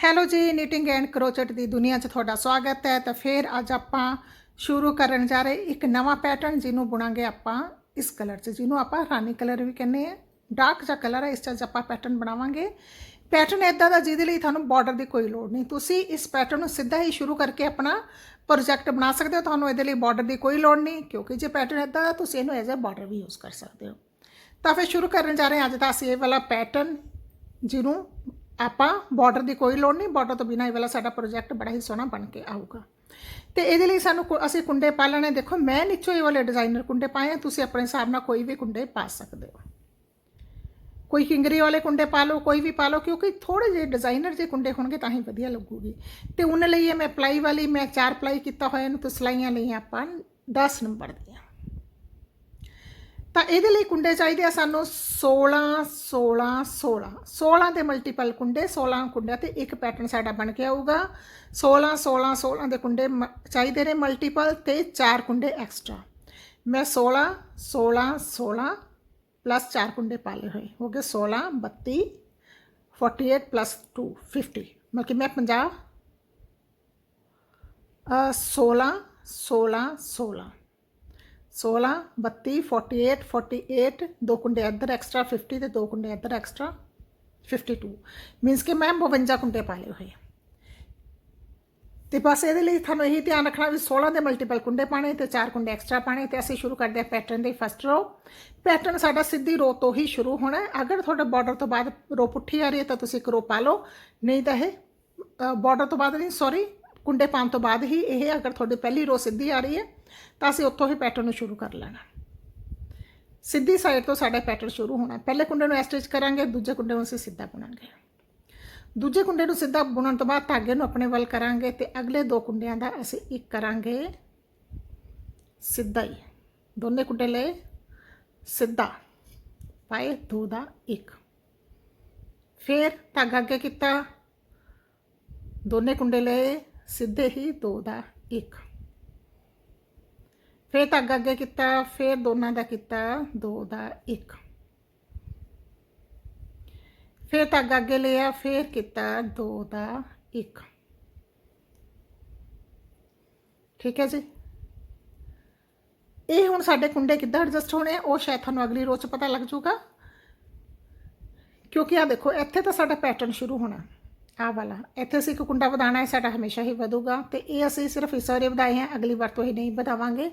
Hello ਜੀ knitting and ਕਰੋਚਟ ਦੀ ਦੁਨੀਆ 'ਚ ਤੁਹਾਡਾ ਸਵਾਗਤ ਹੈ। ਤਾਂ ਫਿਰ ਅੱਜ ਆਪਾਂ ਸ਼ੁਰੂ ਕਰਨ ਜਾ ਰਹੇ ਇੱਕ ਨਵਾਂ ਪੈਟਰਨ ਜਿਹਨੂੰ ਬੁਣਾਂਗੇ ਆਪਾਂ ਇਸ ਕਲਰ 'ਚ, ਜਿਹਨੂੰ ਆਪਾਂ ਰਾਨੀ ਕਲਰ ਵੀ ਕਹਿੰਦੇ ਆ ਡਾਰਕ ਜਿਹਾ ਕਲਰ ਹੈ, ਇਸ 'ਚ ਅੱਜ ਆਪਾਂ ਪੈਟਰਨ ਬਣਾਵਾਂਗੇ। ਪੈਟਰਨ ਇਦਾਂ ਦਾ ਜਿਹਦੇ ਲਈ ਤੁਹਾਨੂੰ ਬਾਰਡਰ ਦੀ ਕੋਈ ਲੋੜ ਨਹੀਂ। ਤੁਸੀਂ ਇਸ ਪੈਟਰਨ ਨੂੰ ਸਿੱਧਾ ਹੀ ਸ਼ੁਰੂ ਕਰਕੇ ਆਪਣਾ ਪ੍ਰੋਜੈਕਟ ਬਣਾ ਸਕਦੇ ਹੋ। ਤੁਹਾਨੂੰ ਇਹਦੇ ਲਈ ਬਾਰਡਰ ਦੀ ਕੋਈ ਲੋੜ ਨਹੀਂ, ਕਿਉਂਕਿ ਜੇ ਪੈਟਰਨ ਇਦਾਂ ਦਾ, ਤੁਸੀਂ ਇਹਨੂੰ ਐਜ਼ ਅ ਬਾਰਡਰ ਵੀ ਯੂਜ਼ ਕਰ ਸਕਦੇ ਹੋ। ਤਾਂ ਫਿਰ ਸ਼ੁਰੂ ਕਰਨ ਜਾ ਰਹੇ ਹਾਂ। ਅੱਜ ਦਾ ਅਸੀਂ ਇਹ ਵਾਲਾ ਪੈਟਰਨ ਜਿਹਨੂੰ ਆਪਾਂ ਬਾਰਡਰ ਦੀ ਕੋਈ ਲੋੜ ਨਹੀਂ ਬਾਰਡਰ ਤੋਂ ਬਿਨਾਂ ਇਹ ਵਾਲਾ ਸਾਡਾ ਪ੍ਰੋਜੈਕਟ ਬੜਾ ਹੀ ਸੋਹਣਾ ਬਣ ਕੇ ਆਊਗਾ। ਤੇ ਇਹਦੇ ਲਈ ਸਾਨੂੰ ਅਸੀਂ ਕੁੰਡੇ ਪਾ ਲੈਣੇ। ਦੇਖੋ, ਮੈਂ ਨੀਚੋਂ ਇਹ ਵਾਲੇ ਡਿਜ਼ਾਈਨਰ ਕੁੰਡੇ ਪਾਏ ਆ, ਤੁਸੀਂ ਆਪਣੇ ਹਿਸਾਬ ਨਾਲ ਕੋਈ ਵੀ ਕੁੰਡੇ ਪਾ ਸਕਦੇ ਹੋ। ਕੋਈ ਕਿੰਗਰੀ ਵਾਲੇ ਕੁੰਡੇ ਪਾ ਲਓ, ਕੋਈ ਵੀ ਪਾ ਲਓ, ਕਿਉਂਕਿ ਥੋੜੇ ਜਿਹੇ ਡਿਜ਼ਾਈਨਰ ਜੇ ਕੁੰਡੇ ਹੋਣਗੇ ਤਾਂ ਹੀ ਵਧੀਆ ਲੱਗੂਗੀ। ਤੇ ਉਹਨਾਂ ਲਈ ਇਹ ਮੈਂ ਪਲਾਈ ਵਾਲੀ, ਮੈਂ ਚਾਰ ਪਲਾਈ ਕੀਤਾ ਹੋਇਆ ਇਹਨੂੰ, ਤੇ ਸਲਾਈਆਂ ਲਈਆਂ ਆਪਾਂ 10 ਨੰਬਰ ਦੀਆਂ। ਤਾਂ ਇਹਦੇ ਲਈ ਕੁੰਡੇ ਚਾਹੀਦੇ ਆ ਸਾਨੂੰ 16 16 16 16 ਦੇ ਮਲਟੀਪਲ ਕੁੰਡੇ 16 ਕੁੰਡਿਆਂ ਤੇ ਇੱਕ ਪੈਟਰਨ ਸਾਡਾ ਬਣ ਕੇ ਆਊਗਾ। 16 16 16 ਦੇ ਕੁੰਡੇ ਮ- ਚਾਹੀਦੇ ਨੇ ਮਲਟੀਪਲ ਤੇ ਚਾਰ ਕੁੰਡੇ ਐਕਸਟਰਾ ਮੈਂ 16 16 16 ਪਲੱਸ ਚਾਰ ਕੁੰਡੇ ਪਾ ਲਏ ਹੋਏ। ਹੋ ਗਏ 16 32 48 ਪਲੱਸ 2 50 ਮਤਲਬ ਕਿ ਮੈਂ 50 ਅ 16 16 16 16 32 48 48 ਦੋ ਕੁੰਡੇ ਇੱਧਰ ਐਕਸਟਰਾ 50 ਤੇ ਦੋ ਕੁੰਡੇ ਇੱਧਰ ਐਕਸਟਰਾ 52 ਮੀਨਸ ਕਿ ਮੈਂ 52 ਕੁੰਡੇ ਪਾ ਲਏ ਹੋਏ ਆ। ਤੇ ਬਸ ਇਹਦੇ ਲਈ ਤੁਹਾਨੂੰ ਇਹੀ ਧਿਆਨ ਰੱਖਣਾ ਵੀ 16 ਦੇ ਮਲਟੀਪਲ ਕੁੰਡੇ ਪਾਣੇ ਤੇ ਚਾਰ ਕੁੰਡੇ ਐਕਸਟਰਾ ਪਾਣੇ ਤੇ ਅਸੀਂ ਸ਼ੁਰੂ ਕਰਦੇ ਹਾਂ ਪੈਟਰਨ ਦੀ ਫਸਟ ਰੋ ਪੈਟਰਨ ਸਾਡਾ ਸਿੱਧੀ ਰੋ ਤੋਂ ਹੀ ਸ਼ੁਰੂ ਹੋਣਾ ਅਗਰ ਤੁਹਾਡਾ ਬਾਰਡਰ ਤੋਂ ਬਾਅਦ ਰੋ ਪੁੱਠੀ ਆ ਰਹੀ ਹੈ ਤਾਂ ਤੁਸੀਂ ਇੱਕ ਰੋ ਪਾ ਲਓ। ਨਹੀਂ ਤਾਂ ਇਹ ਬਾਰਡਰ ਤੋਂ ਬਾਅਦ ਨਹੀਂ ਸੌਰੀ ਕੁੰਡੇ ਪਾਉਣ ਤੋਂ ਬਾਅਦ ਹੀ ਇਹ ਅਗਰ ਤੁਹਾਡੀ ਪਹਿਲੀ ਰੋ ਸਿੱਧੀ ਆ ਰਹੀ ਹੈ, ਤਾਂ ਅਸੀਂ ਉੱਥੋਂ ਹੀ ਪੈਟਰਨ ਨੂੰ ਸ਼ੁਰੂ ਕਰ ਲੈਣਾ। ਸਿੱਧੀ ਸਾਈਡ ਤੋਂ ਸਾਡਾ ਪੈਟਰਨ ਸ਼ੁਰੂ ਹੋਣਾ। ਪਹਿਲੇ ਕੁੰਡੇ ਨੂੰ ਸਟਿਚ ਕਰਾਂਗੇ, ਦੂਜੇ ਕੁੰਡੇ ਨੂੰ ਅਸੀਂ ਸਿੱਧਾ ਬੁਣਾਂਗੇ। ਦੂਜੇ ਕੁੰਡੇ ਨੂੰ ਸਿੱਧਾ ਬੁਣਨ ਤੋਂ ਬਾਅਦ ਧਾਗੇ ਨੂੰ ਆਪਣੇ ਵੱਲ ਕਰਾਂਗੇ ਤੇ ਅਗਲੇ ਦੋ ਕੁੰਡਿਆਂ ਦਾ ਅਸੀਂ ਇੱਕ ਕਰਾਂਗੇ ਸਿੱਧਾ ਹੀ। ਦੋਨੇ ਕੁੰਡੇ ਲਏ, ਸਿੱਧਾ। ਪਾਏ, ਦੋ ਦਾ ਇੱਕ। ਫਿਰ ਧਾਗਾ ਅੱਗੇ ਕੀਤਾ। ਦੋਨੇ ਕੁੰਡੇ ਲਏ ਸਿੱਧੇ ਹੀ ਦੋ ਦਾ ਇੱਕ। ਫਿਰ ਧਾਗਾ ਅੱਗੇ ਕੀਤਾ, ਫਿਰ ਦੋਨਾਂ ਦਾ ਕੀਤਾ ਦੋ ਦਾ ਇੱਕ। ਫਿਰ ਧਾਗਾ ਅੱਗੇ ਲਿਆ, ਫਿਰ ਕੀਤਾ ਦੋ ਦਾ ਇੱਕ। ਠੀਕ ਹੈ ਜੀ? ਇਹ ਹੁਣ ਸਾਡੇ ਕੁੰਡੇ ਕਿੱਦਾਂ ਐਡਜਸਟ ਹੋਣੇ ਆ? ਉਹ ਸ਼ਾਇਦ ਤੁਹਾਨੂੰ ਅਗਲੀ ਰੋਜ਼ ਪਤਾ ਲੱਗ ਜਾਊਗਾ। ਕਿਉਂਕਿ ਆ ਦੇਖੋ, ਇੱਥੇ ਤਾਂ ਸਾਡਾ ਪੈਟਰਨ ਸ਼ੁਰੂ ਹੋਣਾ। ਆ ਵਾਲਾ। ਇੱਥੇ ਅਸੀਂ ਇੱਕ ਕੁੰਡਾ ਵਧਾਣਾ ਹੈ, ਸਾਡਾ ਹਮੇਸ਼ਾ ਹੀ ਵਧੂਗਾ। ਤੇ ਇਹ ਅਸੀਂ ਸਿਰਫ ਇਸ ਵਾਰੀ ਵਧਾਏ ਹੈ, ਅਗਲੀ ਵਾਰ ਤੋਂ ਹੀ ਨਹੀਂ ਵਧਾਵਾਂਗੇ।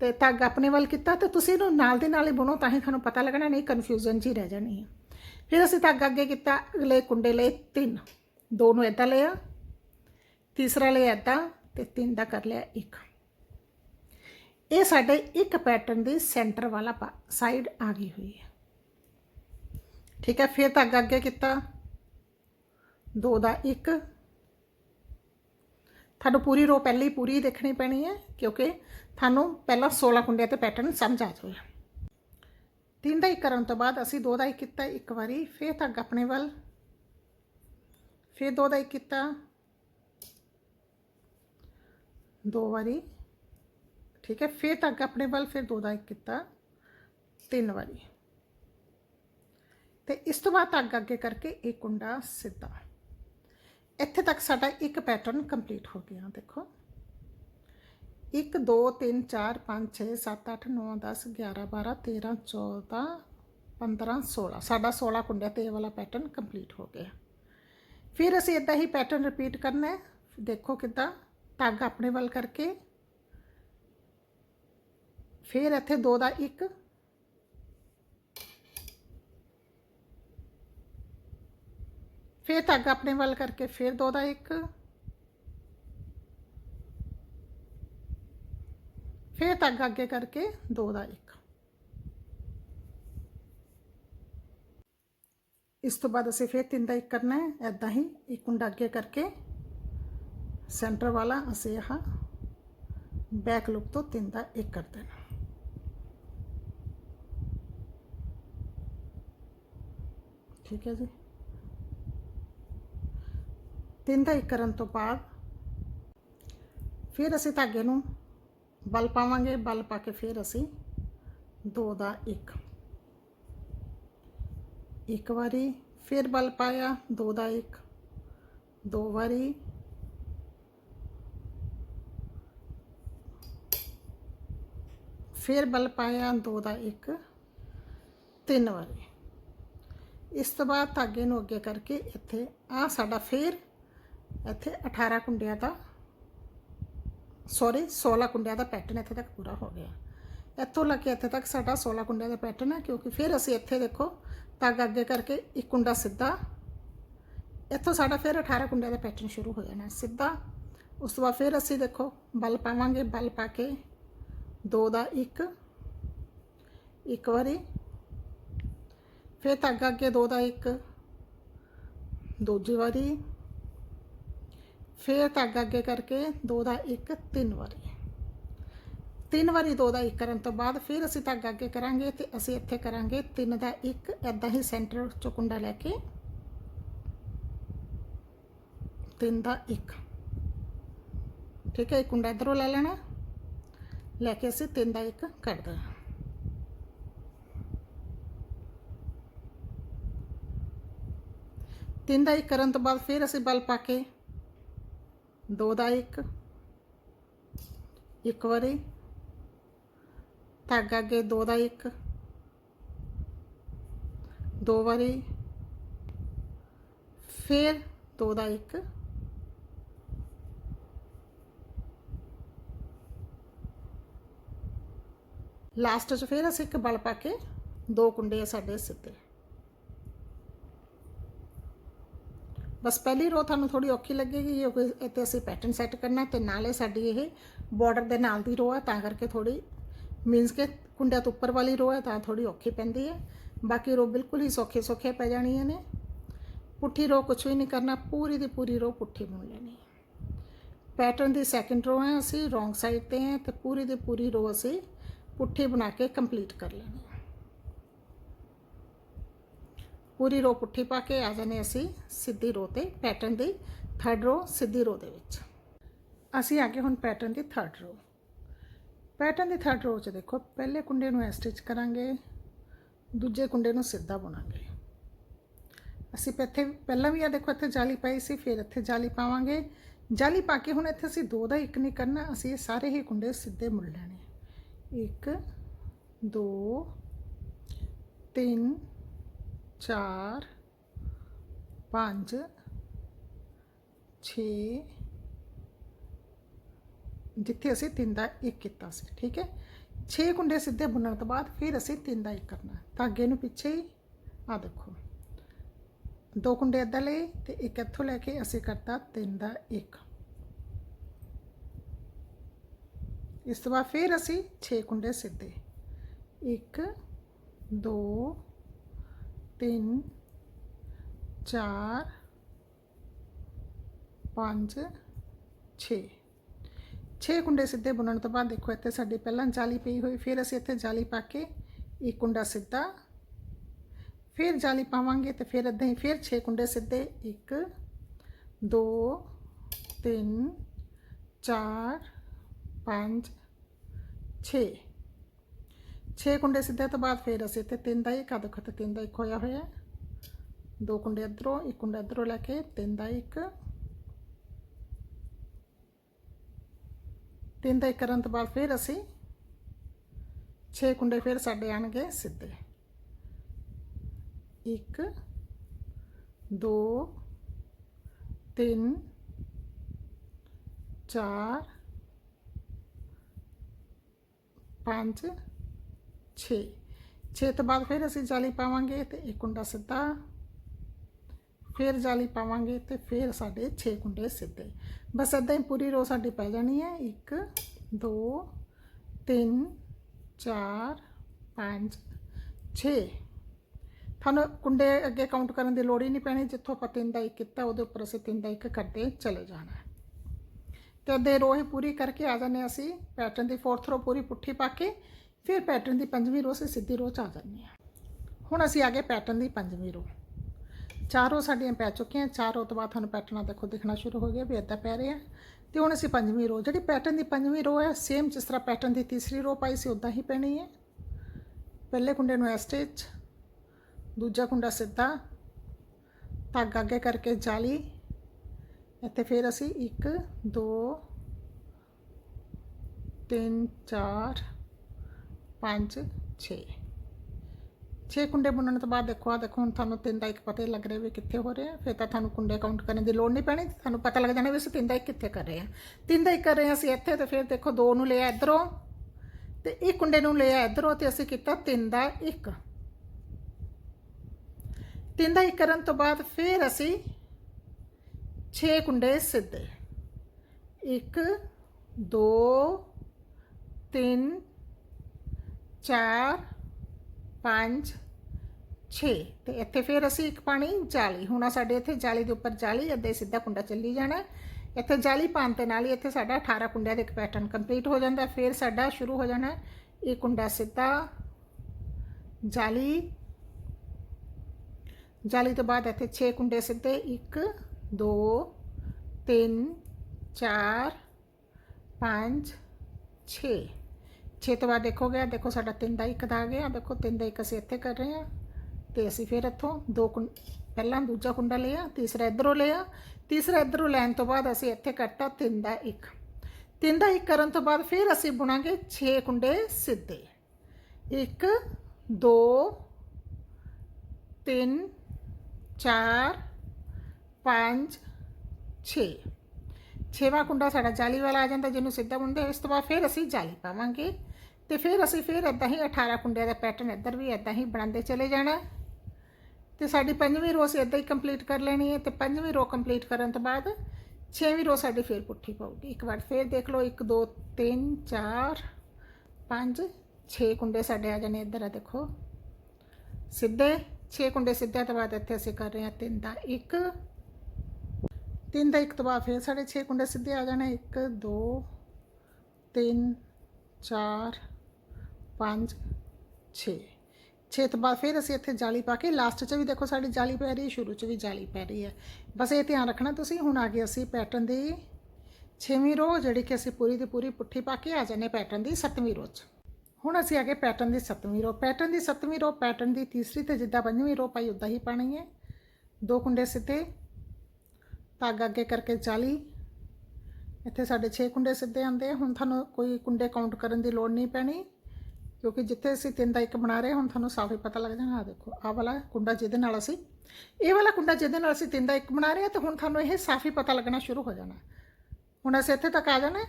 ਤੇ ਧਾਗਾ ਆਪਣੇ ਵੱਲ ਕੀਤਾ ਤੇ ਤੁਸੀਂ ਇਹਨੂੰ ਨਾਲ ਦੇ ਨਾਲ ਹੀ ਬੁਣੋ ਤਾਂ ਹੀ ਤੁਹਾਨੂੰ ਪਤਾ ਲੱਗਣਾ, ਨਹੀਂ ਕਨਫਿਊਜ਼ਨ ਜੀ ਰਹਿ ਜਾਣੀ ਹੈ। ਫਿਰ ਅਸੀਂ ਧਾਗਾ ਅੱਗੇ ਕੀਤਾ, ਅਗਲੇ ਕੁੰਡੇ ਲਈ ਤਿੰਨ। ਦੋ ਨੂੰ ਇੱਦਾਂ ਲਿਆ, ਤੀਸਰਾ ਲਿਆ ਇੱਦਾਂ ਤੇ ਤਿੰਨ ਦਾ ਕਰ ਲਿਆ ਇੱਕ। ਇਹ ਸਾਡੇ ਇੱਕ ਪੈਟਰਨ ਦੀ ਸੈਂਟਰ ਵਾਲਾ ਸਾਈਡ ਆ ਗਈ ਹੋਈ ਹੈ। ਠੀਕ ਹੈ, ਫਿਰ ਧਾਗਾ ਅੱਗੇ ਕੀਤਾ। ਦੋ ਦਾ ਇੱਕ। ਤੁਹਾਨੂੰ ਪੂਰੀ ਰੋ ਪਹਿਲੇ ਹੀ ਪੂਰੀ ਦੇਖਣੀ ਪੈਣੀ ਹੈ, ਕਿਉਂਕਿ ਤੁਹਾਨੂੰ ਪਹਿਲਾਂ 16 ਕੁੰਡਿਆਂ ਤੇ ਪੈਟਰਨ ਸਮਝ ਆ ਜਾਊਗਾ। ਤਿੰਨ ਦਾ ਇੱਕ ਕਰਨ ਤੋਂ ਬਾਅਦ ਅਸੀਂ ਦੋ ਦਾ ਇੱਕ ਕੀਤਾ ਇੱਕ ਵਾਰੀ, ਫਿਰ ਧਾਗਾ ਆਪਣੇ ਵੱਲ। ਫਿਰ ਦੋ ਦਾ ਇੱਕ ਕੀਤਾ। ਦੋ ਵਾਰੀ। ਠੀਕ ਹੈ, ਫਿਰ ਧਾਗਾ ਆਪਣੇ ਵੱਲ, ਫਿਰ ਦੋ ਦਾ ਇੱਕ ਕੀਤਾ। ਤਿੰਨ ਵਾਰੀ। ਤੇ ਇਸ ਤੋਂ ਬਾਅਦ ਧਾਗਾ ਅੱਗੇ ਕਰਕੇ ਇੱਕ ਕੁੰਡਾ ਸਿੱਧਾ। ਇੱਥੇ ਤੱਕ ਸਾਡਾ ਇੱਕ ਪੈਟਰਨ ਕੰਪਲੀਟ ਹੋ ਗਿਆ, ਦੇਖੋ। 1 2 3 4 5 6 7 8 9 10 11 12 13 14 15 16 ਸਾਡਾ 16 ਕੁੰਡਿਆਂ ਤੇ ਵਾਲਾ ਪੈਟਰਨ ਕੰਪਲੀਟ ਹੋ ਗਿਆ। ਫਿਰ ਅਸੀਂ ਇਦਾਂ ਹੀ ਪੈਟਰਨ ਰਿਪੀਟ ਕਰਨਾ ਦੇਖੋ ਕਿਦਾਂ ਧਾਗਾ ਆਪਣੇ ਵੱਲ ਕਰਕੇ। ਫਿਰ ਇੱਥੇ 2 ਦਾ 1 फिर धागा अपने वाल करके फिर दो दा एक। फिर धागा अगे करके दो दा एक। इस तो बाद असं फिर तीन का एक करना है इदा ही एक कुंडा अगे करके सेंटर वाला असं यह बैक लुक तो तीन का एक कर देना। ठीक है जी? ਤਿੰਨ ਦਾ ਇੱਕ ਕਰਨ ਤੋਂ ਬਾਅਦ। ਫਿਰ ਅਸੀਂ ਧਾਗੇ ਨੂੰ ਬਲ ਪਾਵਾਂਗੇ, ਬਲ ਪਾ ਕੇ ਫਿਰ ਅਸੀਂ ਦੋ ਦਾ ਇੱਕ। ਇੱਕ ਵਾਰੀ ਫਿਰ ਬਲ ਪਾਇਆ, ਦੋ ਦਾ ਇੱਕ। ਦੋ ਵਾਰੀ ਫਿਰ ਬਲ ਪਾਇਆ, ਦੋ ਦਾ ਇੱਕ, ਤਿੰਨ ਵਾਰੀ। ਇਸ ਤੋਂ ਬਾਅਦ ਧਾਗੇ ਨੂੰ ਅੱਗੇ ਕਰਕੇ ਇੱਥੇ ਆ ਸਾਡਾ ਫੇਰ ਇੱਥੇ 18 ਕੁੰਡਿਆਂ ਦਾ ਸੌਰੀ 16 ਕੁੰਡਿਆਂ ਦਾ ਪੈਟਰਨ ਇੱਥੇ ਤੱਕ ਪੂਰਾ ਹੋ ਗਿਆ। ਇੱਥੋਂ ਲੈ ਕੇ ਇੱਥੇ ਤੱਕ ਸਾਡਾ 16 ਕੁੰਡਿਆਂ ਦਾ ਪੈਟਰਨ ਹੈ, ਕਿਉਂਕਿ ਫਿਰ ਅਸੀਂ ਇੱਥੇ ਦੇਖੋ ਧਾਗਾ ਅੱਗੇ ਕਰਕੇ ਇੱਕ ਕੁੰਡਾ ਸਿੱਧਾ, ਇੱਥੋਂ ਸਾਡਾ ਫਿਰ 18 ਕੁੰਡਿਆਂ ਦਾ ਪੈਟਰਨ ਸ਼ੁਰੂ ਹੋ ਜਾਣਾ ਸਿੱਧਾ। ਉਸ ਤੋਂ ਬਾਅਦ ਫਿਰ ਅਸੀਂ ਦੇਖੋ, ਬਲ ਪਾਵਾਂਗੇ, ਬਲ ਪਾ ਕੇ, ਦੋ ਦਾ ਇੱਕ ਇੱਕ ਵਾਰੀ। ਫਿਰ ਧਾਗਾ ਅੱਗੇ ਦੋ ਦਾ ਇੱਕ, ਦੂਜੀ ਵਾਰੀ। ਫਿਰ ਧਾਗਾ ਅੱਗੇ ਕਰਕੇ ਦੋ ਦਾ ਇੱਕ, ਤਿੰਨ ਵਾਰੀ। ਤਿੰਨ ਵਾਰੀ ਦੋ ਦਾ ਇੱਕ ਕਰਨ ਤੋਂ ਬਾਅਦ ਫਿਰ ਅਸੀਂ ਧਾਗਾ ਅੱਗੇ ਕਰਾਂਗੇ ਤੇ ਅਸੀਂ ਇੱਥੇ ਕਰਾਂਗੇ ਤਿੰਨ ਦਾ ਇੱਕ ਐਦਾਂ ਹੀ ਸੈਂਟਰ ਚੋਂ ਕੁੰਡਾ ਲੈ ਕੇ। ਤਿੰਨ ਦਾ ਇੱਕ। ਠੀਕ ਹੈ ਇੱਕ ਕੁੰਡਾ ਇਧਰੋਂ ਲੈ ਲੈਣਾ। ਲੈ ਕੇ ਅਸੀਂ ਤਿੰਨ ਦਾ ਇੱਕ ਕੱਢ ਦੇਣਾ ਤਿੰਨ ਦਾ ਇੱਕ ਕਰਨ ਤੋਂ ਬਾਅਦ ਫਿਰ ਅਸੀਂ ਬਲ ਪਾ ਕੇ ਦੋ ਦਾ ਇੱਕ। ਇੱਕ ਵਾਰੀ। ਧਾਗਾ ਅੱਗੇ ਦੋ ਦਾ ਇੱਕ। ਦੋ ਵਾਰੀ। ਫਿਰ ਦੋ ਦਾ ਇੱਕ। ਲਾਸਟ 'ਚ ਫਿਰ ਅਸੀਂ ਇੱਕ ਬਲ ਪਾ ਕੇ ਦੋ ਕੁੰਡੇ ਆ ਸਾਡੇ ਸਿੱਧੇ। ਬਸ ਪਹਿਲੀ ਰੋ ਤੁਹਾਨੂੰ ਥੋੜੀ ਔਖੀ ਲੱਗੇਗੀ ਕਿਉਂਕਿ ਇੱਥੇ ਅਸੀਂ ਪੈਟਰਨ ਸੈੱਟ ਕਰਨਾ ਤੇ ਨਾਲੇ ਸਾਡੀ ਇਹ ਬਾਰਡਰ ਦੇ ਨਾਲ ਦੀ ਰੋ ਹੈ ਤਾਂ ਕਰਕੇ ਥੋੜੀ ਮੀਨਸ ਕਿ ਕੁੰਡਿਆਂ ਤੋਂ ਉੱਪਰ ਵਾਲੀ ਰੋ ਹੈ ਤਾਂ ਥੋੜੀ ਔਖੀ ਪੈਂਦੀ ਹੈ ਬਾਕੀ ਰੋ ਬਿਲਕੁਲ ਹੀ ਸੌਖੇ ਸੌਖੇ ਪੈ ਜਾਣੀਆਂ ਨੇ ਪੁੱਠੀ ਰੋ ਕੁਝ ਵੀ ਨਹੀਂ ਕਰਨਾ ਪੂਰੀ ਦੀ ਪੂਰੀ ਰੋ ਪੁੱਠੀ ਬੁਣ ਲੈਣੀ ਹੈ ਪੈਟਰਨ ਦੀ ਸੈਕੰਡ ਰੋ ਹੈ ਅਸੀਂ ਰੋਂਗ ਸਾਈਡ ਤੇ ਹੈ ਤੇ ਪੂਰੀ ਦੀ ਪੂਰੀ ਰੋ ਅਸੀਂ ਪੁੱਠੀ ਬਣਾ ਕੇ ਕੰਪਲੀਟ ਕਰ ਲੈਣੀ ਹੈ ਪੂਰੀ ਰੋ ਪੁੱਠੀ ਪਾ ਕੇ ਆ ਜਾਣੇ ਅਸੀਂ ਸਿੱਧੀ ਰੋ ਤੇ ਪੈਟਰਨ ਦੀ ਥਰਡ ਰੋ ਸਿੱਧੀ ਰੋ ਦੇ ਵਿੱਚ। ਅਸੀਂ ਆ ਗਏ ਹੁਣ ਪੈਟਰਨ ਦੀ ਥਰਡ ਰੋ ਪੈਟਰਨ ਦੀ ਥਰਡ ਰੋ 'ਚ ਦੇਖੋ, ਪਹਿਲੇ ਕੁੰਡੇ ਨੂੰ ਸਟਿਚ ਕਰਾਂਗੇ, ਦੂਜੇ ਕੁੰਡੇ ਨੂੰ ਸਿੱਧਾ ਬੁਣਾਂਗੇ। ਅਸੀਂ ਇੱਥੇ, ਪਹਿਲਾਂ ਵੀ ਆ ਦੇਖੋ ਇੱਥੇ ਜਾਲੀ ਪਾਈ ਸੀ, ਫਿਰ ਇੱਥੇ ਜਾਲੀ ਪਾਵਾਂਗੇ। ਜਾਲੀ ਪਾ ਕੇ ਹੁਣ ਇੱਥੇ ਅਸੀਂ ਦੋ ਦਾ ਇੱਕ ਨਹੀਂ ਕਰਨਾ, ਅਸੀਂ ਇਹ ਸਾਰੇ ਹੀ ਕੁੰਡੇ ਸਿੱਧੇ ਮੁੜ ਲੈਣੇ। ਇੱਕ, ਦੋ, ਤਿੰਨ ਚਾਰ, ਪੰਜ, ਛੇ, ਜਿੱਥੇ ਅਸੀਂ ਤਿੰਨ ਦਾ ਇੱਕ ਕੀਤਾ ਸੀ, ਠੀਕ ਹੈ? 6 ਕੁੰਡੇ ਸਿੱਧੇ ਬੁਣਨ ਤੋਂ ਬਾਅਦ ਫਿਰ ਅਸੀਂ ਤਿੰਨ ਦਾ ਇੱਕ ਕਰਨਾ ਤਾਂ ਅੱਗੇ ਨੂੰ ਪਿੱਛੇ ਹੀ ਆ ਦੇਖੋ। ਦੋ ਕੁੰਡੇ ਇੱਦਾਂ ਲਏ ਤੇ ਇੱਕ ਇੱਥੋਂ ਲੈ ਕੇ ਅਸੀਂ ਕਰਤਾ ਤਿੰਨ ਦਾ ਇੱਕ। ਇਸ ਤੋਂ ਬਾਅਦ ਫਿਰ ਅਸੀਂ 6 ਕੁੰਡੇ ਸਿੱਧੇ। 1 2 3 4 5 6 6 ਕੁੰਡੇ ਸਿੱਧੇ ਬੁਣਨ ਤੋਂ ਬਾਅਦ ਦੇਖੋ ਇੱਥੇ ਸਾਡੀ ਪਹਿਲਾਂ ਜਾਲੀ ਪਈ ਹੋਈ, ਫਿਰ ਅਸੀਂ ਇੱਥੇ ਜਾਲੀ ਪਾ ਕੇ ਇੱਕ ਕੁੰਡਾ ਸਿੱਧਾ ਫਿਰ ਜਾਲੀ ਪਾਵਾਂਗੇ ਤੇ ਫਿਰ ਇਦਾਂ ਹੀ ਫਿਰ 6 ਕੁੰਡੇ ਸਿੱਧੇ 1 2 3 4 5 6 6 ਕੁੰਡੇ ਸਿੱਧੇ ਤੋਂ ਬਾਅਦ ਫਿਰ ਅਸੀਂ ਇੱਥੇ ਤਿੰਨ ਦਾ ਇੱਕ ਆ ਦੇਖੋ ਤੇ ਤਿੰਨ ਦਾ ਇੱਕ ਹੋਇਆ ਹੋਇਆ। ਦੋ ਕੁੰਡੇ ਇੱਧਰੋਂ, ਇੱਕ ਕੁੰਡਾ ਇੱਧਰੋਂ ਲੈ ਕੇ ਤਿੰਨ ਦਾ ਇੱਕ। ਤਿੰਨ ਦਾ ਇੱਕ ਕਰਨ ਤੋਂ ਬਾਅਦ ਫਿਰ ਅਸੀਂ 6 ਕੁੰਡੇ ਫਿਰ ਸਾਡੇ ਆਣਗੇ ਸਿੱਧੇ। ਇੱਕ, ਦੋ, ਤਿੰਨ, ਚਾਰ, ਪੰਜ 6 6 ਤੋਂ ਬਾਅਦ ਫਿਰ ਅਸੀਂ ਜਾਲੀ ਪਾਵਾਂਗੇ ਤੇ ਇੱਕ ਕੁੰਡਾ ਸਿੱਧਾ। ਫਿਰ ਜਾਲੀ ਪਾਵਾਂਗੇ ਤੇ ਫਿਰ ਸਾਡੇ 6 ਕੁੰਡੇ ਸਿੱਧੇ। ਬਸ ਇਦਾਂ ਹੀ ਪੂਰੀ ਰੋ ਸਾਡੀ ਪੈ ਜਾਣੀ ਹੈ। 1 2 3 4 5 6 ਤੁਹਾਨੂੰ ਕੁੰਡੇ ਅੱਗੇ ਕਾਊਂਟ ਕਰਨ ਦੀ ਲੋੜ ਹੀ ਨਹੀਂ ਪੈਣੀ। ਜਿੱਥੋਂ ਆਪਾਂ ਤਿੰਨ ਦਾ ਇੱਕ ਕੀਤਾ, ਉਹਦੇ ਉੱਪਰ ਅਸੀਂ ਤਿੰਨ ਦਾ ਇੱਕ ਕਰਦੇ ਚਲੇ ਜਾਣਾ ਹੈ। ਤੇ ਅੱਧੇ ਰੋ ਹੀ ਪੂਰੀ ਕਰਕੇ ਆ ਜਾਂਦੇ ਹਾਂ ਅਸੀਂ। ਪੈਟਰਨ ਦੀ ਫੋਰਥ ਰੋ ਪੂਰੀ ਪੁੱਠੀ ਪਾ ਕੇ ਫਿਰ ਪੈਟਰਨ ਦੀ ਪੰਜਵੀਂ ਰੋ ਅਸੀਂ ਸਿੱਧੀ ਰੋ ਚ ਆ ਜਾਂਦੇ ਹਾਂ। ਹੁਣ ਅਸੀਂ ਆ ਗਏ ਪੈਟਰਨ ਦੀ ਪੰਜਵੀਂ ਰੋ ਚਾਰ ਰੋ ਸਾਡੀਆਂ ਪੈ ਚੁੱਕੀਆਂ, ਚਾਰ ਰੋ ਤੋਂ ਬਾਅਦ ਤੁਹਾਨੂੰ ਪੈਟਰਨਾਂ ਦੇਖੋ ਦਿਖਣਾ ਸ਼ੁਰੂ ਹੋ ਗਿਆ ਵੀ ਇੱਦਾਂ ਪੈ ਰਿਹਾ। ਤੇ ਹੁਣ ਅਸੀਂ ਪੰਜਵੀਂ ਰੋ ਜਿਹੜੀ ਪੈਟਰਨ ਦੀ ਪੰਜਵੀਂ ਰੋ ਹੈ ਸੇਮ ਜਿਸ ਤਰ੍ਹਾਂ ਪੈਟਰਨ ਦੀ ਤੀਸਰੀ ਰੋ ਪਾਈ ਸੀ ਉਦਾਂ ਹੀ ਪੈਣੀ ਹੈ। ਪਹਿਲੇ ਕੁੰਡੇ ਨੂੰ ਐਸ ਸਟਿਚ ਦੂਜਾ ਕੁੰਡਾ ਸਿੱਧਾ, ਧਾਗਾ ਅੱਗੇ ਕਰਕੇ ਜਾਲੀ। ਇੱਥੇ ਫਿਰ ਅਸੀਂ 1 2 3 4 5 6 ਛੇ ਕੁੰਡੇ ਬੁਣਨ ਤੋਂ ਬਾਅਦ ਦੇਖੋ ਆ ਦੇਖੋ, ਹੁਣ ਤੁਹਾਨੂੰ ਤਿੰਨ ਦਾ ਇੱਕ ਪਤਾ ਹੀ ਲੱਗ ਰਿਹਾ ਵੀ ਕਿੱਥੇ ਹੋ ਰਿਹਾ। ਫਿਰ ਤਾਂ ਤੁਹਾਨੂੰ ਕੁੰਡੇ ਕਾਊਂਟ ਕਰਨ ਦੀ ਲੋੜ ਨਹੀਂ ਪੈਣੀ। ਤੁਹਾਨੂੰ ਪਤਾ ਲੱਗ ਜਾਣਾ ਵੀ ਅਸੀਂ ਤਿੰਨ ਦਾ ਇੱਕ ਕਿੱਥੇ ਕਰ ਰਹੇ ਹਾਂ। ਤਿੰਨ ਦਾ ਇੱਕ ਕਰ ਰਹੇ ਹਾਂ ਅਸੀਂ ਇੱਥੇ ਤੇ ਫਿਰ ਦੇਖੋ, ਦੋ ਨੂੰ ਲਿਆ ਇਧਰੋਂ ਤੇ ਇੱਕ ਕੁੰਡੇ ਨੂੰ ਲਿਆ ਇਧਰੋਂ ਤੇ ਅਸੀਂ ਕੀਤਾ ਤਿੰਨ ਦਾ ਇੱਕ। ਤਿੰਨ ਦਾ ਇੱਕ ਕਰਨ ਤੋਂ ਬਾਅਦ ਫਿਰ ਅਸੀਂ 6 ਕੁੰਡੇ ਸਿੱਧੇ। 1 2 3 4 5 6 ਤੇ ਇੱਥੇ ਫਿਰ ਅਸੀਂ ਇੱਕ ਪਾਣੀ ਜਾਲੀ, ਹੁਣ ਸਾਡੇ ਇੱਥੇ ਜਾਲੀ ਦੇ ਉੱਪਰ ਜਾਲੀ, ਅੱਧੇ ਸਿੱਧਾ ਕੁੰਡਾ ਚੱਲੀ ਜਾਣਾ। ਇੱਥੇ ਜਾਲੀ ਪਾਉਣ ਤੇ ਨਾਲ ਹੀ ਇੱਥੇ ਸਾਡਾ 18 ਕੁੰਡਿਆਂ ਦਾ ਇੱਕ ਪੈਟਰਨ ਕੰਪਲੀਟ ਹੋ ਜਾਂਦਾ। ਫਿਰ ਸਾਡਾ ਸ਼ੁਰੂ ਹੋ ਜਾਣਾ ਇਹ ਕੁੰਡਾ ਸਿੱਧਾ ਜਾਲੀ। ਜਾਲੀ ਤੋਂ ਬਾਅਦ ਇੱਥੇ 6 ਕੁੰਡੇ ਸਿੱਧੇ 1 2 3 4 5 6 6 ਤੋਂ ਬਾਅਦ ਦੇਖੋਗੇ, ਦੇਖੋ ਸਾਡਾ ਤਿੰਨ ਦਾ ਇੱਕ ਦਾ ਆ ਗਿਆ, ਦੇਖੋ ਤਿੰਨ ਦਾ ਇੱਕ ਅਸੀਂ ਇੱਥੇ ਕਰ ਰਹੇ ਹਾਂ। ਤੇ ਅਸੀਂ ਫਿਰ ਇੱਥੋਂ ਦੋ ਕੁੰ, ਪਹਿਲਾਂ ਦੂਜਾ ਕੁੰਡਾ ਲਿਆ, ਤੀਸਰਾ ਇਧਰੋਂ ਲਿਆ, ਤੀਸਰਾ ਇਧਰੋਂ ਲੈਣ ਤੋਂ ਬਾਅਦ ਅਸੀਂ ਇੱਥੇ ਕੱਟਾ ਤਿੰਨ ਦਾ ਇੱਕ। ਤਿੰਨ ਦਾ ਇੱਕ ਕਰਨ ਤੋਂ ਬਾਅਦ ਫਿਰ ਅਸੀਂ ਬੁਣਾਂਗੇ 6 ਕੁੰਡੇ ਸਿੱਧੇ। 1 2 3 4 5 6 ਛੇਵਾਂ ਕੁੰਡਾ ਸਾਡਾ ਜਾਲੀ ਵਾਲਾ ਆ ਜਾਂਦਾ, ਜਿਹਨੂੰ ਸਿੱਧਾ ਬੁਣਦੇ ਇਸ ਤੋਂ ਬਾਅਦ ਫਿਰ ਅਸੀਂ ਜਾਲੀ ਪਾਵਾਂਗੇ। ਤੇ ਫਿਰ ਅਸੀਂ ਫਿਰ ਇਦਾਂ ਹੀ 18 ਕੁੰਡਿਆਂ ਦਾ ਪੈਟਰਨ ਇੱਧਰ ਵੀ ਇਦਾਂ ਹੀ ਬਣਾਉਂਦੇ ਚਲੇ ਜਾਣਾ। ਹੈ। ਤੇ ਸਾਡੀ ਪੰਜਵੀਂ ਰੋ ਅਸੀਂ ਇਦਾਂ ਹੀ ਕੰਪਲੀਟ ਕਰ ਲੈਣੀ ਹੈ ਤੇ ਪੰਜਵੀਂ ਰੋ ਕੰਪਲੀਟ ਕਰਨ ਤੋਂ ਬਾਅਦ ਛੇਵੀਂ ਰੋ ਸਾਡੀ ਫਿਰ ਪੁੱਠੀ ਪਾਉਗੀ ਇੱਕ ਵਾਰ ਫਿਰ ਦੇਖ ਲਓ 1 2 3 4 5 6 ਕੁੰਡੇ ਸਾਡੇ ਆ ਜਾਣੇ ਇੱਧਰ ਆ ਦੇਖੋ। ਸਿੱਧੇ 6 ਕੁੰਡੇ ਸਿੱਧੇ ਤੋਂ ਬਾਅਦ ਇੱਥੇ ਅਸੀਂ ਕਰ ਰਹੇ ਹਾਂ ਤਿੰਨ ਦਾ ਇੱਕ। ਤਿੰਨ ਦਾ ਇੱਕ ਤੋਂ ਬਾਅਦ ਫਿਰ ਸਾਡੇ 6 ਕੁੰਡੇ ਸਿੱਧੇ ਆ ਜਾਣੇ। 1 2 3 4 5 6 6 ਤੋਂ ਬਾਅਦ ਫਿਰ ਅਸੀਂ ਇੱਥੇ ਜਾਲੀ ਪਾ ਕੇ ਲਾਸਟ 'ਚ ਵੀ ਦੇਖੋ ਸਾਡੀ ਜਾਲੀ ਪੈ ਰਹੀ ਹੈ, ਸ਼ੁਰੂ 'ਚ ਵੀ ਜਾਲੀ ਪੈ ਰਹੀ ਹੈ। ਬਸ ਇਹ ਧਿਆਨ ਰੱਖਣਾ ਤੁਸੀਂ, ਹੁਣ ਆ ਗਏ ਅਸੀਂ ਪੈਟਰਨ ਦੀ 6ਵੀਂ ਰੋ ਜਿਹੜੀ ਕਿ ਅਸੀਂ ਪੂਰੀ ਦੀ ਪੂਰੀ ਪੁੱਠੀ ਪਾ ਕੇ ਆ ਜਾਂਦੇ ਪੈਟਰਨ ਦੀ 7ਵੀਂ ਰੋ 'ਚ। ਹੁਣ ਅਸੀਂ ਆ ਗਏ ਪੈਟਰਨ ਦੀ 7ਵੀਂ ਰੋ ਪੈਟਰਨ ਦੀ 7ਵੀਂ ਰੋ ਪੈਟਰਨ ਦੀ ਤੀਸਰੀ ਤੇ ਜਿੱਦਾਂ ਪੰਜਵੀਂ ਰੋ ਪਾਈ, ਉਦਾਂ ਹੀ ਪਾਣੀ ਹੈ। ਦੋ ਕੁੰਡੇ ਸਿੱਧੇ, ਧਾਗਾ ਅੱਗੇ ਕਰਕੇ ਜਾਲੀ। ਇੱਥੇ ਸਾਡੇ 6 ਕੁੰਡੇ ਸਿੱਧੇ ਆਉਂਦੇ ਹੁਣ ਤੁਹਾਨੂੰ ਕੋਈ ਕੁੰਡੇ ਕਾਊਂਟ ਕਰਨ ਦੀ ਲੋੜ ਨਹੀਂ ਪੈਣੀ। ਕਿਉਂਕਿ ਜਿੱਥੇ ਅਸੀਂ ਤਿੰਨ ਦਾ ਇੱਕ ਬਣਾ ਰਹੇ ਹਾਂ, ਹੁਣ ਤੁਹਾਨੂੰ ਸਾਫ਼ ਹੀ ਪਤਾ ਲੱਗ ਜਾਣਾ ਆ ਦੇਖੋ ਆਹ ਵਾਲਾ ਕੁੰਡਾ ਜਿਹਦੇ ਨਾਲ ਅਸੀਂ ਇਹ ਵਾਲਾ ਕੁੰਡਾ ਜਿਹਦੇ ਨਾਲ ਅਸੀਂ ਤਿੰਨ ਦਾ ਇੱਕ ਬਣਾ ਰਹੇ ਹਾਂ ਤੇ ਹੁਣ ਤੁਹਾਨੂੰ ਇਹ ਸਾਫ਼ ਹੀ ਪਤਾ ਲੱਗਣਾ ਸ਼ੁਰੂ ਹੋ ਜਾਣਾ। ਹੁਣ ਅਸੀਂ ਇੱਥੇ ਤੱਕ ਆ ਜਾਣਾ ਹੈ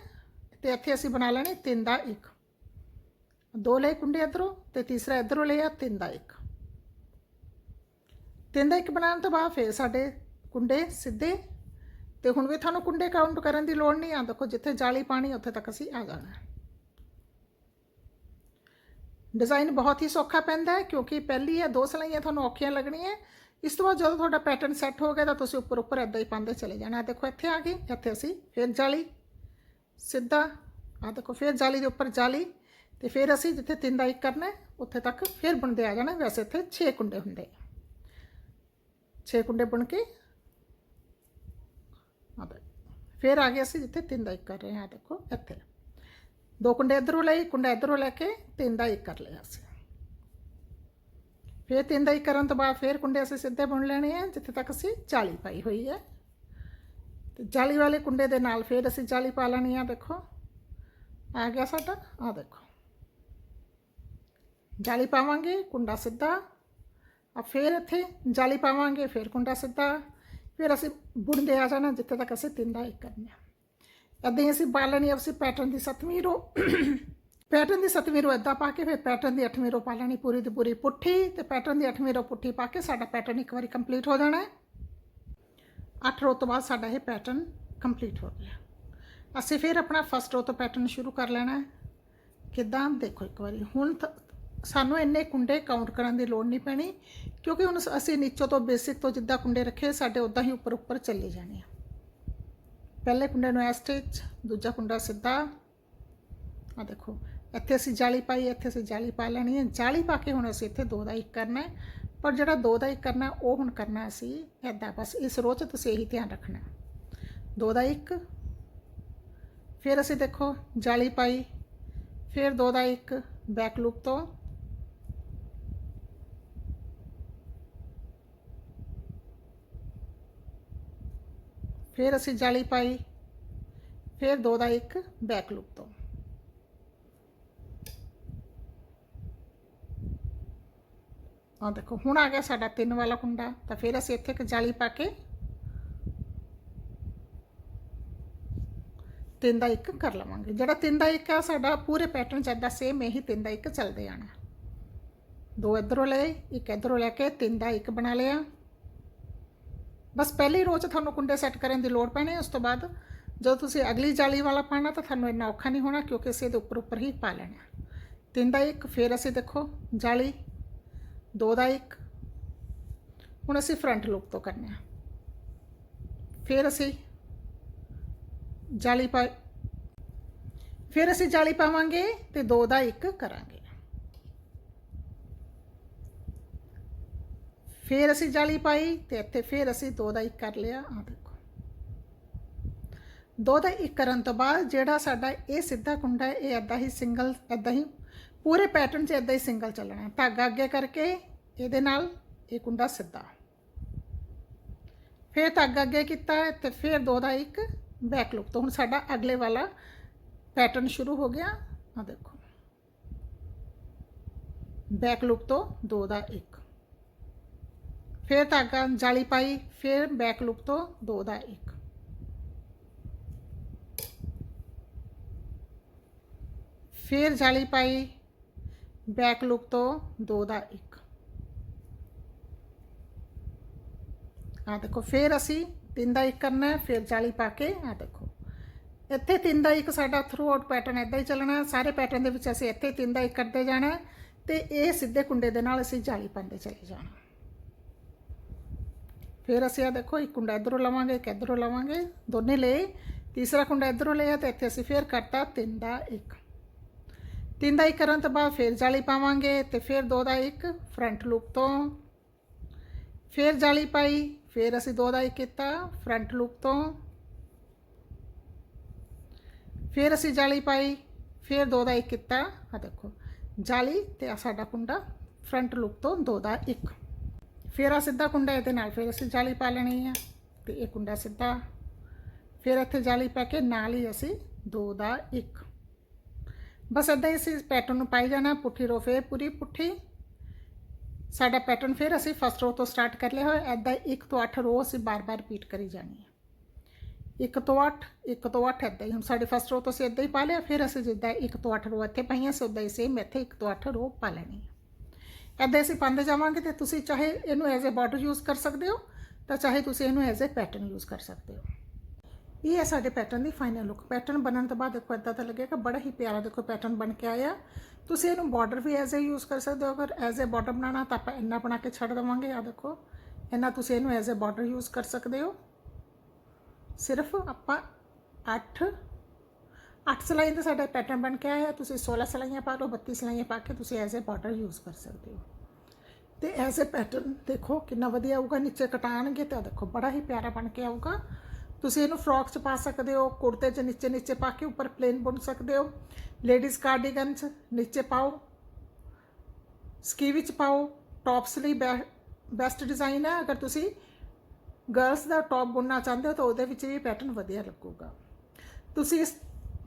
ਤੇ ਇੱਥੇ ਅਸੀਂ ਬਣਾ ਲੈਣੇ ਤਿੰਨ ਦਾ ਇੱਕ। ਦੋ ਲਏ ਕੁੰਡੇ ਇੱਧਰੋਂ ਤੇ ਤੀਸਰਾ ਇੱਧਰੋਂ ਲਿਆ ਤਿੰਨ ਦਾ ਇੱਕ। ਤਿੰਨ ਦਾ ਇੱਕ ਬਣਾਉਣ ਤੋਂ ਬਾਅਦ ਫਿਰ ਸਾਡੇ ਕੁੰਡੇ ਸਿੱਧੇ ਤੇ ਹੁਣ ਵੀ ਤੁਹਾਨੂੰ ਕੁੰਡੇ ਕਾਊਂਟ ਕਰਨ ਦੀ ਲੋੜ ਨਹੀਂ ਆ। ਦੇਖੋ ਜਿੱਥੇ ਜਾਲੀ ਪਾਣੀ ਉੱਥੇ ਤੱਕ ਅਸੀਂ ਆ ਜਾਣਾ। ਡਿਜ਼ਾਈਨ ਬਹੁਤ ਹੀ ਸੌਖਾ ਪੈਂਦਾ ਹੈ ਕਿਉਂਕਿ ਪਹਿਲੀ ਹੈ ਦੋ ਸਲਾਈਆਂ ਤੁਹਾਨੂੰ ਔਖੀਆਂ ਲੱਗਣੀਆਂ ਇਸ ਤੋਂ ਬਾਅਦ ਜਦੋਂ ਤੁਹਾਡਾ ਪੈਟਰਨ ਸੈੱਟ ਹੋ ਗਿਆ ਤਾਂ ਤੁਸੀਂ ਉੱਪਰ ਉੱਪਰ ਇਦਾਂ ਹੀ ਪਾਉਂਦੇ ਚਲੇ ਜਾਣਾ ਦੇਖੋ ਇੱਥੇ ਆ ਗਈ ਇੱਥੇ ਅਸੀਂ ਫਿਰ ਜਾਲੀ ਸਿੱਧਾ ਆ ਦੇਖੋ ਫਿਰ ਜਾਲੀ ਦੇ ਉੱਪਰ ਜਾਲੀ ਤੇ ਫਿਰ ਅਸੀਂ ਜਿੱਥੇ ਤਿੰਨ ਦਾ ਇੱਕ ਕਰਨਾ ਹੈ, ਉੱਥੇ ਤੱਕ ਫਿਰ ਬੁਣਦੇ ਆ ਜਾਣਾ ਵੈਸੇ ਇੱਥੇ 6 ਕੁੰਡੇ ਹੁੰਦੇ 6 ਕੁੰਡੇ ਬੁਣ ਕੇ ਆ ਦੇ ਫਿਰ ਆ ਗਏ ਅਸੀਂ ਜਿੱਥੇ ਤਿੰਨ ਦਾ ਇੱਕ ਕਰ ਰਹੇ ਹਾਂ ਆਹ ਦੇਖੋ ਇੱਥੇ ਦੋ ਕੁੰਡੇ ਇਧਰੋਂ ਲਈ ਕੁੰਡਾ ਇਧਰੋਂ ਲੈ ਕੇ ਤਿੰਨ ਦਾ ਇੱਕ ਕਰ ਲਿਆ ਅਸੀਂ। ਫਿਰ ਤਿੰਨ ਦਾ ਇੱਕ ਕਰਨ ਤੋਂ ਬਾਅਦ ਫਿਰ ਕੁੰਡੇ ਅਸੀਂ ਸਿੱਧੇ ਬੁਣ ਲੈਣੇ ਆ, ਜਿੱਥੇ ਤੱਕ ਅਸੀਂ ਜਾਲੀ ਪਾਈ ਹੋਈ ਹੈ। ਤੇ ਜਾਲੀ ਵਾਲੇ ਕੁੰਡੇ ਦੇ ਨਾਲ ਫਿਰ ਅਸੀਂ ਜਾਲੀ ਪਾ ਲੈਣੀ ਆ, ਦੇਖੋ। ਆ ਗਿਆ ਸਾਡਾ, ਆ ਦੇਖੋ। ਜਾਲੀ ਪਾਵਾਂਗੇ, ਕੁੰਡਾ ਸਿੱਧਾ। ਆ ਫਿਰ ਇੱਥੇ ਜਾਲੀ ਪਾਵਾਂਗੇ, ਫਿਰ ਕੁੰਡਾ ਸਿੱਧਾ। ਫਿਰ ਅਸੀਂ ਬੁਣਦੇ ਆ ਜਾਣਾ, ਜਿੱਥੇ ਤੱਕ ਅਸੀਂ ਤਿੰਨ ਦਾ ਇੱਕ ਕਰਨਾ। ਏਦਾਂ ਹੀ ਅਸੀਂ ਪਾ ਆ ਅਸੀਂ ਪੈਟਰਨ ਦੀ ਸੱਤਵੀਂ ਰੋ ਪੈਟਰਨ ਦੀ ਸੱਤਵੀਂ ਰੋ ਏਦਾਂ ਪਾ ਕੇ, ਫਿਰ ਪੈਟਰਨ ਦੀ ਅੱਠਵੀਂ ਰੋ ਪਾ ਲੈਣੀ ਪੂਰੀ ਦੀ ਪੂਰੀ ਪੁੱਠੀ ਤੇ ਪੈਟਰਨ ਦੀ ਅੱਠਵੀਂ ਰੋ ਪੁੱਠੀ ਪਾ ਕੇ ਸਾਡਾ ਪੈਟਰਨ ਇੱਕ ਵਾਰੀ ਕੰਪਲੀਟ ਹੋ ਜਾਣਾ ਹੈ। ਅੱਠ ਰੋ ਤੋਂ ਬਾਅਦ ਸਾਡਾ ਇਹ ਪੈਟਰਨ ਕੰਪਲੀਟ ਹੋ ਗਿਆ। ਅਸੀਂ ਫਿਰ ਆਪਣਾ ਫਸਟ ਰੋ ਤੋਂ ਪੈਟਰਨ ਸ਼ੁਰੂ ਕਰ ਲੈਣਾ ਹੈ। ਕਿੱਦਾਂ? ਦੇਖੋ ਇੱਕ ਵਾਰੀ। ਹੁਣ ਤ- ਸਾਨੂੰ ਇੰਨੇ ਕੁੰਡੇ ਕਾਊਂਟ ਕਰਨ ਦੀ ਲੋੜ ਨਹੀਂ ਪੈਣੀ, ਕਿਉਂਕਿ ਹੁਣ ਅਸੀਂ ਨੀਚੋਂ ਤੋਂ ਬੇਸਿਕ ਤੋਂ ਜਿੱਦਾਂ ਕੁੰਡੇ ਰੱਖੇ, ਸਾਡੇ ਉਦਾਂ ਹੀ ਉੱਪਰ ਉੱਪਰ ਚੱਲੇ ਜਾਣੇ ਆ। ਪਹਿਲੇ ਕੁੰਡੇ ਨੂੰ ਇਸ ਸਟਿਚ ਦੂਜਾ ਕੁੰਡਾ ਸਿੱਧਾ। ਆ ਦੇਖੋ, ਇੱਥੇ ਅਸੀਂ ਜਾਲੀ ਪਾਈ, ਇੱਥੇ ਅਸੀਂ ਜਾਲੀ ਪਾ ਲੈਣੀ ਹੈ। ਜਾਲੀ ਪਾ ਕੇ ਹੁਣ ਅਸੀਂ ਇੱਥੇ ਦੋ ਦਾ ਇੱਕ ਕਰਨਾ ਹੈ। ਪਰ ਜਿਹੜਾ ਦੋ ਦਾ ਇੱਕ ਕਰਨਾ, ਉਹ ਹੁਣ ਕਰਨਾ ਅਸੀਂ ਐਦਾਂ ਬਸ ਇਸ ਰੋਹ 'ਚ ਤੁਸੀਂ ਇਹੀ ਧਿਆਨ ਰੱਖਣਾ। ਦੋ ਦਾ ਇੱਕ, ਫਿਰ ਅਸੀਂ ਦੇਖੋ, ਜਾਲੀ ਪਾਈ, ਫਿਰ ਦੋ ਦਾ ਇੱਕ ਬੈਕ ਲੂਪ ਤੋਂ। ਫਿਰ ਅਸੀਂ ਜਾਲੀ ਪਾਈ। ਫਿਰ ਦੋ ਦਾ ਇੱਕ ਬੈਕ ਲੂਪ ਤੋਂ। ਆ ਦੇਖੋ, ਹੁਣ ਆ ਗਿਆ ਸਾਡਾ ਤਿੰਨ ਵਾਲਾ ਕੁੰਡਾ। ਤਾਂ ਫਿਰ ਅਸੀਂ ਇੱਥੇ ਇੱਕ ਜਾਲੀ ਪਾ ਕੇ ਤਿੰਨ ਦਾ ਇੱਕ ਕਰ ਲਵਾਂਗੇ। ਜਿਹੜਾ ਤਿੰਨ ਦਾ ਇੱਕ ਆ, ਸਾਡਾ ਪੂਰੇ ਪੈਟਰਨ ਚੱਲਦਾ ਸੇਮ ਇਹੀ ਤਿੰਨ ਦਾ ਇੱਕ ਚੱਲਦੇ ਆਣਾ ਦੋ ਇਧਰੋਂ ਲਏ, ਇੱਕ ਇਧਰੋਂ ਲੈ ਕੇ ਤਿੰਨ ਦਾ ਇੱਕ ਬਣਾ ਲਿਆ। ਬਸ ਪਹਿਲੀ ਰੋਜ਼ ਤੁਹਾਨੂੰ ਕੁੰਡੇ ਸੈੱਟ ਕਰਨ ਦੀ ਲੋੜ ਪੈਣੀ, ਉਸ ਤੋਂ ਬਾਅਦ ਜਦੋਂ ਤੁਸੀਂ ਅਗਲੀ ਜਾਲੀ ਵਾਲਾ ਪਾਣਾ ਤਾਂ ਤੁਹਾਨੂੰ ਇੰਨਾ ਔਖਾ ਨਹੀਂ ਹੋਣਾ ਕਿਉਂਕਿ ਅਸੀਂ ਇਹਦੇ ਉੱਪਰ ਉੱਪਰ ਹੀ ਪਾ ਲੈਣਾ ਤਿੰਨ ਦਾ ਇੱਕ, ਫਿਰ ਅਸੀਂ ਦੇਖੋ ਜਾਲੀ, ਦੋ ਦਾ ਇੱਕ, ਹੁਣ ਅਸੀਂ ਫਰੰਟ ਲੁੱਕ ਤੋਂ ਕਰਨਾ ਹੈ। ਫਿਰ ਅਸੀਂ ਜਾਲੀ ਪਾ ਫਿਰ ਅਸੀਂ ਜਾਲੀ ਪਾਵਾਂਗੇ ਤੇ ਦੋ ਦਾ ਇੱਕ ਕਰਾਂਗੇ। ਫਿਰ ਅਸੀਂ ਜਾਲੀ ਪਾਈ ਤੇ ਇੱਥੇ ਫਿਰ ਅਸੀਂ ਦੋ ਦਾ ਇੱਕ ਕਰ ਲਿਆ। ਆ ਦੇਖੋ। ਦੋ ਦਾ ਇੱਕ ਕਰਨ ਤੋਂ ਬਾਅਦ ਜਿਹੜਾ ਸਾਡਾ ਇਹ ਸਿੱਧਾ ਕੁੰਡਾ ਹੈ, ਇਹ ਐਦਾਂ ਹੀ ਸਿੰਗਲ ਐਦਾਂ ਹੀ ਪੂਰੇ ਪੈਟਰਨ 'ਚ ਐਦਾਂ ਹੀ ਸਿੰਗਲ ਚੱਲਣਾ ਧਾਗਾ ਅੱਗੇ ਕਰਕੇ ਇਹਦੇ ਨਾਲ ਇਹ ਕੁੰਡਾ ਸਿੱਧਾ। ਫਿਰ ਧਾਗਾ ਅੱਗੇ ਕੀਤਾ ਹੈ ਤੇ ਫਿਰ ਦੋ ਦਾ ਇੱਕ ਬੈਕ ਲੁੱਕ ਤੋਂ। ਹੁਣ ਸਾਡਾ ਅਗਲੇ ਵਾਲਾ ਪੈਟਰਨ ਸ਼ੁਰੂ ਹੋ ਗਿਆ। ਆ ਦੇਖੋ। ਬੈਕ ਲੁੱਕ ਤੋਂ ਦੋ ਦਾ ਇੱਕ। ਫਿਰ ਧਾਗਾ ਜਾਲੀ ਪਾਈ, ਫਿਰ ਬੈਕ ਲੁੱਕ ਤੋਂ ਦੋ ਦਾ ਇੱਕ। ਫਿਰ ਜਾਲੀ ਪਾਈ ਬੈਕ ਲੁੱਕ ਤੋਂ ਦੋ ਦਾ ਇੱਕ। ਆ ਦੇਖੋ, ਫਿਰ ਅਸੀਂ ਤਿੰਨ ਦਾ ਇੱਕ ਕਰਨਾ ਹੈ ਫਿਰ ਜਾਲੀ ਪਾ ਕੇ ਆ ਦੇਖੋ। ਇੱਥੇ ਤਿੰਨ ਦਾ ਇੱਕ ਸਾਡਾ ਥਰੂ ਆਊਟ ਪੈਟਰਨ ਇਦਾਂ ਹੀ ਚੱਲਣਾ, ਸਾਰੇ ਪੈਟਰਨ ਦੇ ਵਿੱਚ ਅਸੀਂ ਇੱਥੇ ਤਿੰਨ ਦਾ ਇੱਕ ਕਰਦੇ ਜਾਣਾ ਹੈ ਤੇ ਇਹ ਸਿੱਧੇ ਕੁੰਡੇ ਦੇ ਨਾਲ ਅਸੀਂ ਜਾਲੀ ਪਾਉਂਦੇ ਚਲੇ ਜਾਣਾ। ਫਿਰ ਅਸੀਂ ਆ ਦੇਖੋ, ਇੱਕ ਕੁੰਡਾ ਇਧਰੋਂ ਲਵਾਂਗੇ, ਇੱਕ ਇਧਰੋਂ ਲਵਾਂਗੇ, ਦੋਨੇ ਲਏ। ਤੀਸਰਾ ਕੁੰਡਾ ਇਧਰੋਂ ਲਿਆ ਤੇ ਇੱਥੇ ਅਸੀਂ ਫਿਰ ਕਰਤਾ ਤਿੰਨ ਦਾ ਇੱਕ। ਤਿੰਨ ਦਾ ਇੱਕ ਕਰਨ ਤੋਂ ਬਾਅਦ ਫਿਰ ਜਾਲੀ ਪਾਵਾਂਗੇ ਤੇ ਫਿਰ ਦੋ ਦਾ ਇੱਕ ਫਰੰਟ ਲੂਪ ਤੋਂ। ਫਿਰ ਜਾਲੀ ਪਾਈ, ਫਿਰ ਅਸੀਂ ਦੋ ਦਾ ਇੱਕ ਕੀਤਾ ਫਰੰਟ ਲੂਪ ਤੋਂ। ਫਿਰ ਅਸੀਂ ਜਾਲੀ ਪਾਈ, ਫਿਰ ਦੋ ਦਾ ਇੱਕ ਕੀਤਾ। ਆ ਦੇਖੋ, ਜਾਲੀ ਤੇ ਆ ਸਾਡਾ ਕੁੰਡਾ ਫਰੰਟ ਲੂਪ ਤੋਂ ਦੋ ਦਾ ਇੱਕ। ਫਿਰ ਆ ਸਿੱਧਾ ਕੁੰਡਾ ਇਹਦੇ ਨਾਲ, ਫਿਰ ਅਸੀਂ ਜਾਲੀ ਪਾ ਲੈਣੀ ਆ ਤੇ ਇਹ ਕੁੰਡਾ ਸਿੱਧਾ। ਫਿਰ ਇੱਥੇ ਜਾਲੀ ਪਾ ਕੇ ਨਾਲ ਹੀ ਅਸੀਂ ਦੋ ਦਾ ਇੱਕ। ਬਸ ਏਦਾਂ ਹੀ ਅਸੀਂ ਪੈਟਰਨ ਨੂੰ ਪਾਈ ਜਾਣਾ, ਪੁੱਠੀ ਰੋ ਫੇਰ ਪੂਰੀ ਪੁੱਠੀ। ਸਾਡਾ ਪੈਟਰਨ ਫਿਰ ਅਸੀਂ ਫਸਟ ਰੋ ਤੋਂ ਸਟਾਰਟ ਕਰ ਲਿਆ ਹੋਇਆ ਐਦਾਂ 1 ਤੋਂ 8 ਰੋ ਅਸੀਂ ਬਾਰ-ਬਾਰ ਰਿਪੀਟ ਕਰੀ ਜਾਣੀ ਹੈ 1 ਤੋਂ 8 1 ਤੋਂ 8 ਐਦਾਂ ਹੀ, ਹੁਣ ਸਾਡੇ ਫਸਟ ਰੋ ਤੋਂ ਅਸੀਂ ਐਦਾਂ ਹੀ ਪਾ ਲਿਆ, ਫਿਰ ਅਸੀਂ ਜਿੱਦਾਂ 1 ਤੋਂ 8 ਰੋ ਇੱਥੇ ਪਾਈਆਂ ਸੀ ਉਦਾਂ ਹੀ ਸੇਮ ਇੱਥੇ 1 ਤੋਂ 8 ਰੋ ਪਾ ਲੈਣੀ ਐਦਾਂ ਅਸੀਂ ਪਾਉਂਦੇ ਜਾਵਾਂਗੇ ਤੇ ਤੁਸੀਂ ਚਾਹੇ ਇਹਨੂੰ ਐਜ਼ ਅ ਬਾਰਡਰ ਯੂਜ਼ ਕਰ ਸਕਦੇ ਹੋ, ਤਾਂ ਚਾਹੇ ਤੁਸੀਂ ਇਹਨੂੰ ਐਜ਼ ਅ ਪੈਟਰਨ ਯੂਜ਼ ਕਰ ਸਕਦੇ ਹੋ। ਇਹ ਹੈ ਸਾਡੇ ਪੈਟਰਨ ਦੀ ਫਾਈਨਲ ਲੁੱਕ ਪੈਟਰਨ ਬਣਨ ਤੋਂ ਬਾਅਦ ਦੇਖੋ ਇਦਾਂ ਤਾਂ ਲੱਗੇਗਾ, ਬੜਾ ਹੀ ਪਿਆਰਾ ਦੇਖੋ ਪੈਟਰਨ ਬਣ ਕੇ ਆਇਆ। ਤੁਸੀਂ ਇਹਨੂੰ ਬਾਰਡਰ ਵੀ ਐਜ਼ ਅ ਯੂਜ਼ ਕਰ ਸਕਦੇ ਹੋ। ਅਗਰ ਐਜ਼ ਅ ਬਾਰਡਰ ਬਣਾਉਣਾ, ਤਾਂ ਆਪਾਂ ਇੰਨਾ ਬਣਾ ਕੇ ਛੱਡ ਦੇਵਾਂਗੇ ਆ ਦੇਖੋ। ਇੰਨਾ ਤੁਸੀਂ ਇਹਨੂੰ ਐਜ਼ ਅ ਬਾਰਡਰ ਯੂਜ਼ ਕਰ ਸਕਦੇ ਹੋ। ਸਿਰਫ ਆਪਾਂ 8 8 ਸਲਾਈਆਂ ਦਾ ਸਾਡਾ ਪੈਟਰਨ ਬਣ ਕੇ ਆਇਆ ਤੁਸੀਂ 16 ਸਲਾਈਆਂ ਪਾ ਲਓ 32 ਸਲਾਈਆਂ ਪਾ ਕੇ ਤੁਸੀਂ ਐਜ਼ ਅ ਬਾਰਡਰ ਯੂਜ਼ ਕਰ ਸਕਦੇ ਹੋ। ਤੇ ਐਜ਼ ਅ ਪੈਟਰਨ ਦੇਖੋ ਕਿੰਨਾ ਵਧੀਆ ਆਊਗਾ, ਨੀਚੇ ਕਟਾਣਗੇ ਤਾਂ ਦੇਖੋ ਬੜਾ ਹੀ ਪਿਆਰਾ ਬਣ ਕੇ ਆਊਗਾ। ਤੁਸੀਂ ਇਹਨੂੰ ਫਰੋਕ 'ਚ ਪਾ ਸਕਦੇ ਹੋ, ਕੁੜਤੇ 'ਚ ਨੀਚੇ ਨੀਚੇ ਪਾ ਕੇ ਉੱਪਰ ਪਲੇਨ ਬੁਣ ਸਕਦੇ ਹੋ। ਲੇਡੀਜ਼ ਕਾਰਡੀਗਨ 'ਚ ਨੀਚੇ ਪਾਓ। ਸਕੀ ਵਿੱਚ ਪਾਓ। ਟੌਪਸ ਲਈ ਬੈਸਟ ਡਿਜ਼ਾਈਨ ਹੈ। ਅਗਰ ਤੁਸੀਂ ਗਰਲਸ ਦਾ ਟੌਪ ਬੁਣਨਾ ਚਾਹੁੰਦੇ ਹੋ ਤਾਂ ਉਹਦੇ ਵਿੱਚ ਵੀ ਪੈਟਰਨ ਵਧੀਆ ਲੱਗੂਗਾ। ਤੁਸੀਂ ਇਸ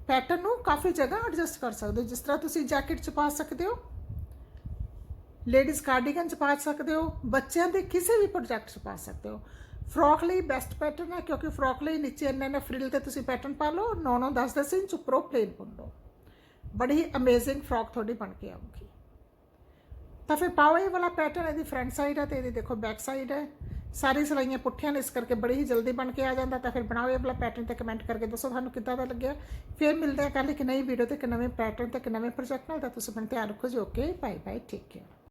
ਪੈਟਰਨ ਨੂੰ ਕਾਫੀ ਜਗ੍ਹਾ ਐਡਜਸਟ ਕਰ ਸਕਦੇ ਹੋ। ਜਿਸ ਤਰ੍ਹਾਂ ਤੁਸੀਂ ਜੈਕਟ 'ਚ ਪਾ ਸਕਦੇ ਹੋ ਲੇਡੀਜ਼ ਕਾਰਡੀਗਨ 'ਚ ਪਾ ਸਕਦੇ ਹੋ, ਬੱਚਿਆਂ ਦੇ ਕਿਸੇ ਵੀ ਪ੍ਰੋਜੈਕਟ 'ਚ ਪਾ ਸਕਦੇ ਹੋ। ਫਰੋਕ ਲਈ ਬੈਸਟ ਪੈਟਰਨ ਹੈ ਕਿਉਂਕਿ ਫਰੋਕ ਲਈ ਨੀਚੇ ਇੰਨਾ ਇੰਨਾ ਫਰਿਲ ਤੇ ਤੁਸੀਂ ਪੈਟਰਨ ਪਾ ਲਓ 9 9 10 10 ਇੰਚ ਉੱਪਰੋਂ ਪਲੇਨ ਬੁਣ ਲਓ। ਬੜੀ ਹੀ ਅਮੇਜ਼ਿੰਗ ਫਰੋਕ ਤੁਹਾਡੀ ਬਣ ਕੇ ਆਊਗੀ। ਤਾਂ ਫਿਰ ਪਾਓ ਇਹ ਵਾਲਾ ਪੈਟਰਨ ਇਹਦੀ ਫਰੰਟ ਸਾਈਡ ਹੈ ਤੇ ਇਹਦੀ ਦੇਖੋ ਬੈਕ ਸਾਈਡ ਹੈ। ਸਾਰੀ ਸਲਾਈਆਂ ਪੁੱਠੀਆਂ ਨੇ, ਇਸ ਕਰਕੇ ਬੜੀ ਹੀ ਜਲਦੀ ਬਣ ਕੇ ਆ ਜਾਂਦਾ, ਤਾਂ ਫਿਰ ਬਣਾਓ ਇਹ ਵਾਲਾ ਪੈਟਰਨ ਤੇ ਕਮੈਂਟ ਕਰਕੇ ਦੱਸੋ ਤੁਹਾਨੂੰ ਕਿੱਦਾਂ ਦਾ ਲੱਗਿਆ। ਫਿਰ ਮਿਲਦੇ ਆ ਕੱਲ ਇੱਕ ਨਈ ਵੀਡੀਓ ਤੇ ਇੱਕ ਨਵੇਂ ਪੈਟਰਨ ਤੇ ਇੱਕ ਨਵੇਂ ਪ੍ਰੋਜੈਕਟ ਨਾਲ, ਤਾਂ ਤੁਸੀਂ ਆਪਣੇ ਧਿਆਨ ਰੱਖੋ ਜੀ ਓਕੇ ਬਾਏ ਬਾਏ ਠੀਕ ਕੇਅਰ